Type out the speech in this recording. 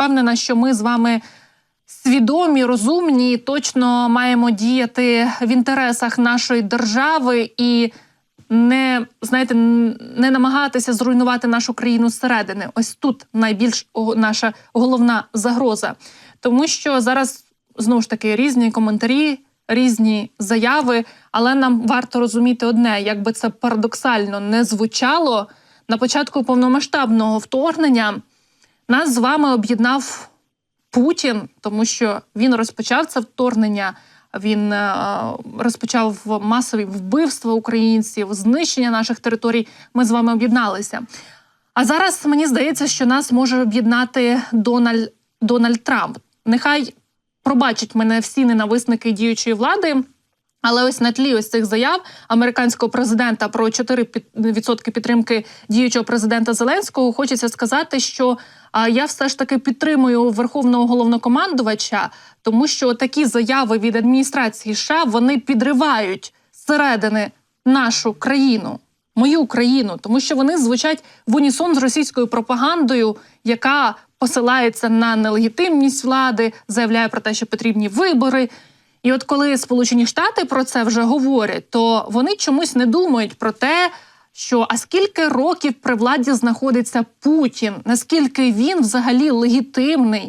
впевнена, що ми з вами свідомі, розумні, точно маємо діяти в інтересах нашої держави і не знаєте, не намагатися зруйнувати нашу країну зсередини. Ось тут найбільш наша головна загроза, тому що зараз знову ж таки різні коментарі, різні заяви, але нам варто розуміти одне: якби це парадоксально не звучало на початку повномасштабного вторгнення. Нас з вами об'єднав Путін, тому що він розпочав це вторгнення. Він е, розпочав масові вбивства українців, знищення наших територій. Ми з вами об'єдналися. А зараз мені здається, що нас може об'єднати Дональд, Дональд Трамп. Нехай пробачать мене всі ненависники діючої влади. Але ось на тлі ось цих заяв американського президента про 4% підтримки діючого президента Зеленського хочеться сказати, що я все ж таки підтримую верховного головнокомандувача, тому що такі заяви від адміністрації США вони підривають зсередини нашу країну, мою країну, тому що вони звучать в унісон з російською пропагандою, яка посилається на нелегітимність влади, заявляє про те, що потрібні вибори. І от коли Сполучені Штати про це вже говорять, то вони чомусь не думають про те, що а скільки років при владі знаходиться Путін, наскільки він взагалі легітимний